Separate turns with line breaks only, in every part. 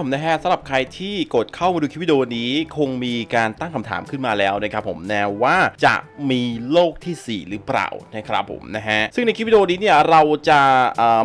ผมนะฮะสำหรับใครที่กดเข้ามาดูคลิปวิดีโอนี้คงมีการตั้งคำถามขึ้นมาแล้วนะครับผมนะว่าจะมีโลกทีสี่ 4 หรือเปล่านะครับผมนะฮะซึ่งในคลิปวิดีโอนี้เนี่ยเราจะ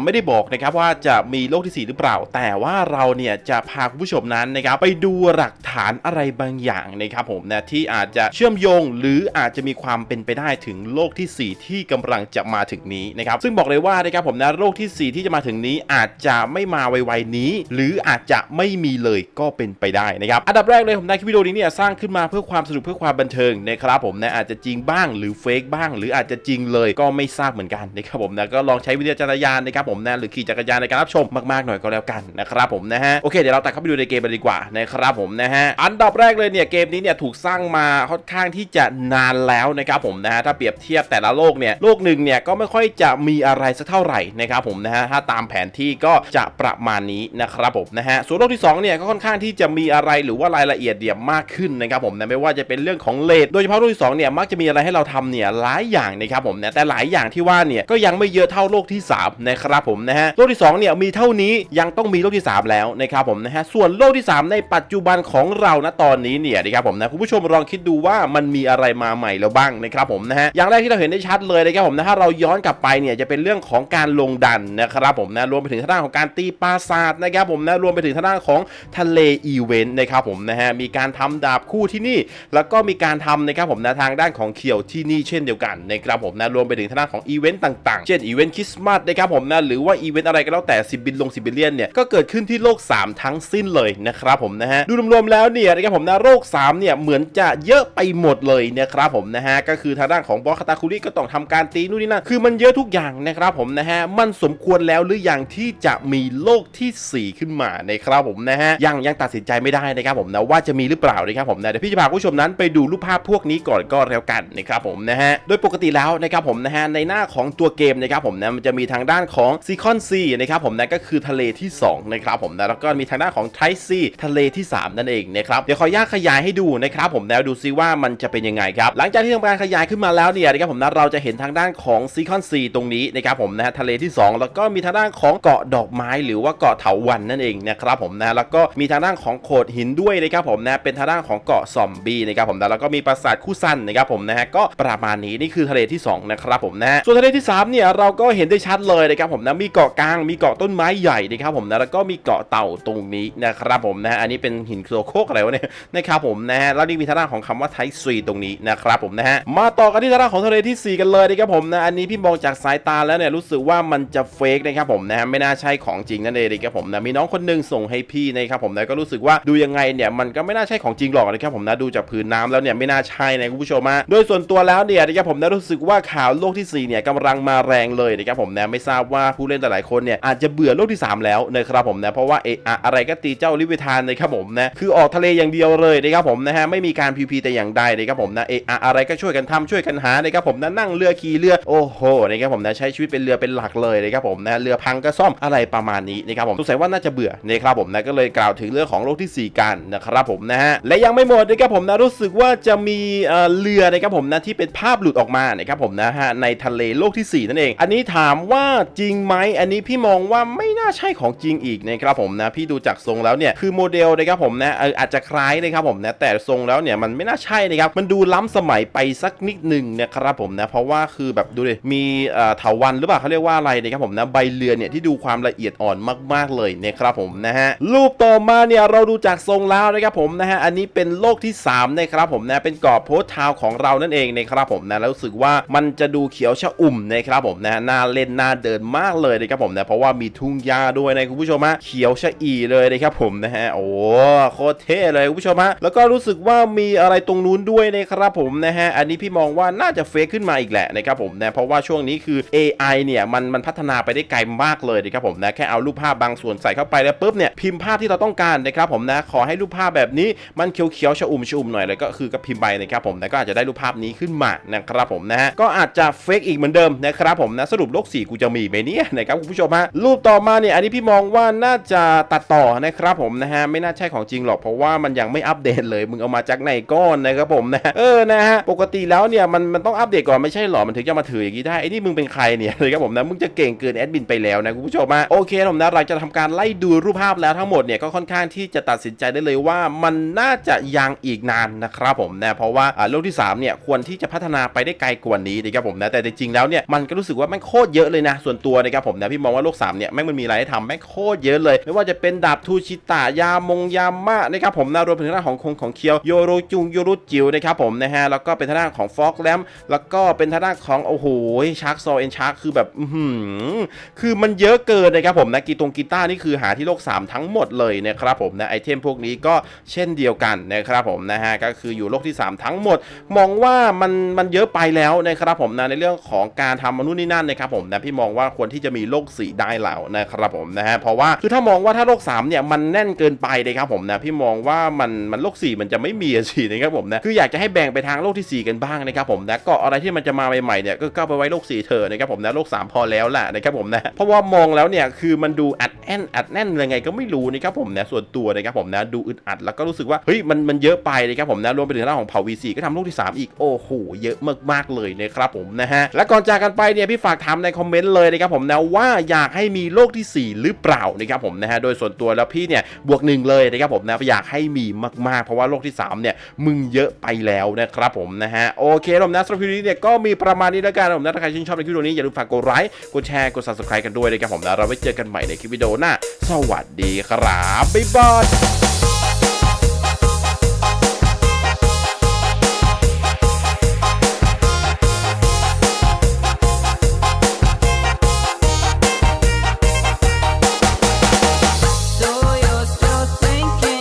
ไม่ได้บอกนะครับว่าจะมีโลกทีสี่ 4 หรือเปล่า แต่ว่าเราเนี่ยจะพาคุณผู้ชมนั้นนะครับไปดูหลักฐานอะไรบางอย่างนะครับผมนะที่อาจจะเชื่อมโยง หรืออาจจะมีความเป็นไปได้ถึงโลกทีสี่4 ที่กำลังจะมาถึงนี้นะครับซึ่งบอกเลยว่านะครับผมนะโลกทีสี่4 ที่จะมาถึงนี้อาจจะไม่มาไวๆนี้ หรืออาจจะไม่ไมีเลยก็เป็นไปได้นะครับอันดับแรกเลยผมได้คลิปวิดีโอนี้เนี่ยสร้างขึ้นมาเพื่อความสนุกเพื่อความบันเทิงนะครับผมนะอาจจะจริงบ้างหรือเฟกบ้าง หรืออาจจะจริงเลยก็ไม่ทราบเหมือนกันนะครับผมนะก็ลองใช้วิจารณญาณนะครับผมนะหรือขี่จักรยานในการรับชมมากๆหน่อยก็แล้วกันนะครับผมนะฮะโอเคเดี๋ยวเราตัดเข้าไปดูในเกมกันดีกว่านะครับผมนะฮะอันดับแรกเลยเนี่ยเกมนี้เนี่ยถูกสร้างมาค่อนข้างที่จะนานแล้วนะครับผมนะฮะถ้าเปรียบเทียบแต่ละโลกเนี่ยโลกหนึ่งเนี่ยก็ไม่ค่อยจะมีอะไรสักเท่าไหร่นะครับผมนะฮะถ้าตามแผนที่ก็จะประมาณนี้นะครับผมนะฮะส่วนโลกที่สองเนี่ยก็ค่อนข้างที่จะมีอะไรหรือว่ารายละเอียดเดี่ยมมากขึ้นนะครับผมนะไม่ว่าจะเป็นเรื่องของเลทโดยเฉพาะโลกที่สองเนี่ยมักจะมีอะไรให้เราทำเนี่ยหลายอย่างนะครับผมนะแต่หลายอย่างที่ว่าเนี่ยก็ยังไม่เยอะเท่าโลกที่สามนะครับผมนะฮะโลกที่สองเนี่ยมีเท่านี้ยังต้องมีโลกที่สามแล้วนะครับผมนะฮะส่วนโลกที่สามในปัจจุบันของเราณตอนนี้เนี่ยนะครับผมนะคุณผู้ชมลองคิดดูว่ามันมีอะไรมาใหม่แล้วบ้างนะครับผมนะฮะอย่างแรกที่เราเห็นได้ชัดเลยนะครับผมนะถ้าเราย้อนกลับไปเนี่ยจะเป็นเรื่องของการลงดันนะครับผมนะรวมไปถึงทางด้านของการตีปราสาทนะครับผมนะรวมไปถึงทางด้านของทะเลอีเวนต์นะครับผมนะฮะมีการทำดาบคู่ที่นี่ แล้วก็มีการทำนะครับผมนะทางด้านของเขียวที่นี่เช่นเดียวกันนะครับผมนะรวมไปถึงทางด้านของอีเวนต์ต่างๆ เช่นอีเวนต์คริสต์มาสนะครับผมนะหรือว่าอีเวนต์อะไรก็แล้วแต่10บินลง10บิลเลียนเนี่ยก็เกิดขึ้นที่โลก 3 ทั้งสิ้นเลยนะครับผมนะฮะดูรวมๆแล้วเนี่ยนะครับผมนะโลก3เนี่ยเหมือนจะเยอะไปหมดเลยนะครับผมนะฮะก็คือทางด้านของบอสคาตาคุริก็ต้องทำการตีนู่นนี่นั่นคือมันเยอะทุกอย่างนะครับผมนะฮะมันสมควรแล้วหรือยังที่จะมีโลกทีสี่4 ขึ้นมานะครับผมนะฮะยังยังตัดสินใจไม่ได้นะครับผมนะว่าจะมีหรือเปล่านะครับผมนะเดี๋ยวพี่จะพาผู้ชมนั้นไปดูรูปภาพพวกนี้ก่อนก็แล้วกันนะครับผมนะฮะโดยปกติแล้วนะครับผมนะฮะในหน้าของตัวเกมนะครับผมนะมันจะมีทางด้านของซีคอนซีนะครับผมนะก็คือทะเลที่2นะครับผมนะแล้วก็มีทางด้านของไทซีทะเลที่ 3 นั่นเองนะครับเดี๋ยวขออนุญาตขยายให้ดูนะครับผมแล้วดูซิว่ามันจะเป็นยังไงครับหลังจากที่ทำการขยายขึ้นมาแล้วเนี่ยนะครับผมนะเราจะเห็นทางด้านของซีคอนซีตรงนี้นะครับผมนะฮะทะเลที่ 2 แล้วก็มีทางด้านของเกาะดอกไม้หรือว่าเกาะเถาวันนั่นเองนะครับผมนะแล้วก็มีทางด้านของโขดหินด้วยนะครับผมนะเป็นทางด้านของเกาะซอมบี้นะครับผมนะแล้วก็มีปราสาทคู่สั้นนะครับผมนะฮะก็ประมาณนี้นี่คือทะเลที่สองนะครับผมนะส่วนทะเลที่สามเนี่ยเราก็เห็นได้ชัดเลยนะครับผมนะมีเกาะกลางมีเกาะต้นไม้ใหญ่นะครับผมนะแล้วก็มีเกาะเต่าตรงนี้นะครับผมนะอันนี้เป็นหินโครโคกอะไรวะเนี่ยนะครับผมนะฮะแล้วนี่มีทางด้านของคำว่าไทซีตรงนี้นะครับผมนะฮะมาต่อกันที่ทางด้านของทะเลที่สี่กันเลยนะครับผมนะอันนี้พี่มองจากสายตาแล้วเนี่ยรู้สึกว่ามันจะเฟกนะครับผมนะฮะไม่น่าใช่ของจริงนั่นเองนะครับผมนะมีน้องคนนึงส่งให้พี่นะครับผมนะก็รู้สึกว่าดูยังไงเนี่ยมันก็ไม่น่าใช่ของจริงหรอกนะครับผมนะดูจากพื้นน้ำแล้วเนี่ยไม่น่าใช่นะคุณผู้ชมนะโดยส่วนตัวแล้วเนี่ยนะครับผมนะรู้สึกว่าข่าวโลกที่สี่เนี่ยกำลังมาแรงเลยนะครับผมนะไม่ทราบว่าผู้เล่นแต่หลายคนเนี่ยอาจจะเบื่อโลกที่สามแล้วนะครับผมนะเพราะว่าเออะอะไรก็ตีเจ้าลิเวทานนะครับผมนะคือออกทะเลอย่างเดียวเลยนะครับผมนะฮะไม่มีการพีพีแต่อย่างใดนะครับผมนะเออะอะไรก็ช่วยกันทำช่วยกันหานะครับผมนะนั่งเรือขี่เรือโอ้โหนะครับผมนะใช้ชีวิตเป็นเรือเป็นหลักเลยนะครับผมนะเรือพังก็ซ่อมอะไรประมาณนี้นะครับผมสงสัยว่าน่าจะเบื่อนะครับผมนะก็เลยกล่าวถึงเรื่องของโลกที่สี่กันนะครับผมนะฮะและยังไม่หมดนะครับผมนะรู้สึกว่าจะมีเอ่อเรือนะครับผมนะที่เป็นภาพหลุดออกมานะครับผมนะฮะในทะเลโลกที่สี่นั่นเอง อันนี้ถามว่าจริงไหมอันนี้พี่มองว่าไม่น่าใช่ของจริงอีกนะครับผมนะพี่ดูจากทรงแล้วเนี่ยคือโมเดลนะครับผมนะอาจจะคล้ายนะครับผมนะแต่ทรงแล้วเนี่ยมันไม่น่าใช่นะครับมันดูล้ำสมัยไปสักนิดหนึ่งนะครับผมนะเพราะว่าคือแบบดูดิมีเอ่อเถาวันหรือเปล่าเขาเรียกว่าอะไรนะครับผมนะใบเรือเนี่ยที่ดูความละเอียดอ่อนมาก ๆเลยนะครับผมนะฮะรูปต่อมาเนี่ยเราดูจากทรงแล้วนะครับผมนะฮะอันนี้เป็นโลกที่สามนะครับผมนะเป็นเกาะโพสทาวของเรานั่นเองนะครับผมนะแล้วรู้สึกว่ามันจะดูเขียวชะอุ่มนะครับผมนะน่าเล่นน่าเดินมากเลยนะครับผมนะเพราะว่ามีทุ่งหญ้าด้วยนะคุณผู้ชมฮะเขียวชะอีเลยนะครับผมนะฮะโอ้โคตรเท่เลยคุณผู้ชมฮะแล้วก็รู้สึกว่ามีอะไรตรงนู้นด้วยนะครับผมนะฮะอันนี้พี่มองว่าน่าจะเฟกขึ้นมาอีกแหละนะครับผมนะเพราะว่าช่วงนี้คือ AI เนี่ยมันมันพัฒนาไปได้ไกลมากเลยนะครับผมนะแค่เอารูปภาพบางส่วนใส่เข้าไปแล้วปุ๊บเนี่ยพิมพ์ภาพที่เราต้องการนะครับผมนะขอให้รูปภาพแบบนี้มันเขียวๆชอุ่มชอุ่มหน่อยแล้วก็คือก็พิมพ์ไปนะครับผมนะก็อาจจะได้รูปภาพนี้ขึ้นมานะครับผมนะฮะก็อาจจะเฟกอีกเหมือนเดิมนะครับผมนะสรุปโลกสีกูจะมีไหมเนี่ยนะครับคุณผู้ชมฮะรูปต่อมาเนี่ยอันนี้พี่มองว่าน่าจะตัดต่อนะครับผมนะฮะไม่น่าใช่ของจริงหรอกเพราะว่ามันยังไม่อัปเดตเลยมึงเอามาจากไหนก้อนนะครับผมนะเออนะฮะปกติแล้วเนี่ยมันมันต้องอัปเดตก่อนไม่ใช่หรอมันถึงจะมาถืออย่างนี้ได้ไอ้นี่มึงเป็นใครเนี่ยนะครับผมนะมึงจะเก่งเกินแอดมินไปแล้วนะคุณผู้ชมฮะโอเคผมนะเราจะทำการไล่ดูรูปภาพแล้วทั้ง้งหมดเนี่ยก็ค่อนข้างที่จะตัดสินใจได้เลยว่ามันน่าจะยังอีกนานนะครับผมนะเพราะว่าโลกที่3เนี่ยควรที่จะพัฒนาไปได้ไกลกว่านี้นะครับผมนะแต่จริงๆแล้วเนี่ยมันก็รู้สึกว่าแม่งโคตรเยอะเลยนะส่วนตัวนะครับผมนะพี่มองว่าโลก3เนี่ยแม่งมันมีอะไรให้ทำแม่งโคตรเยอะเลย ไม่ว่าจะเป็นดาบทูชิตะยามงยามะนะครับผมนะรวมถึงทางด้าของคงของเคียวโยโรจุงโยรุจิวนะครับผมนะฮะแล้วก็เป็นทางด้านของฟอกแลมแล้วก็เป็นทางด้านของโอ้โหชาร์กโซเอ็นชาร์กคือแบบคือมันเยอะเกินนะครับผมนะกีตงกีตาร์นี่คือหาที่โลก 3 ทั้งหมดเลยนะครับผมนะไอเทมพวกนี้ก็เช่นเดียวกันนะครับผมนะฮะก็คืออยู่โลกที่ 3 ทั้งหมด มองว่ามันมันเยอะไปแล้วนะครับผมนะในเรื่องของการทำมนุษย์นี่นั่นนะครับผมนะพี่มองว่าควรที่จะมีโลกสีได้แล้วนะครับผมนะฮะเพราะว่าคือถ้ามองว่าถ้าโลก3เนี่ยมันแน่นเกินไปนะครับผมนะพี่มองว่ามันมันโลก 4 มันจะไม่มีสินะครับผมนะคืออยากจะให้แบ่งไปทางโลกที่ 4 กันบ้างนะครับผมนะก็อะไรที่มันจะมาใหม่ๆเนี่ยก็ก็เอาไปไว้โลก 4เถอะนะครับผมนะโลก 3 พอแล้วแหละนะครับผมนะเพราะว่ามองแล้วเนี่ยคือมันดูอัดแน่นอัดแน่นยังไงก็ไม่รู้นะครับผมนะส่วนตัวนะครับผมนะดูอึดอัดแล้วก็รู้สึกว่าเฮ้ยมันมันเยอะไปนะครับผมนะรวมไปถึงเรื่องของเผ่า V4 ก็ทำโลกที่ 3 อีกโอ้โหเยอะมากๆเลยนะครับผมนะฮะและก่อนจากกันไปเนี่ยพี่ฝากถามในคอมเมนต์เลยนะครับผมนะว่าอยากให้มีโลกที่ 4 หรือเปล่านะครับผมนะฮะโดยส่วนตัวแล้วพี่เนี่ยบวกหนึ่งเลยนะครับผมนะอยากให้มีมากๆ เพราะว่าโลกที่ 3 เนี่ยมึงเยอะไปแล้วนะครับผมนะฮะโอเคผมนะสำหรับคลิปนี้เนี่ยก็มีประมาณนี้แล้วกันผมนะถ้าใครชื่นชอบในคลิปวิดีโอนี้อย่าลืมฝากกดไลค์กดแชร์กด subscribe กันด้วยนะครับผมนะเราไว้เจอกันใหม่ในคลิปวิดีโอหน้าสวัสดีครับบ๊ายบาย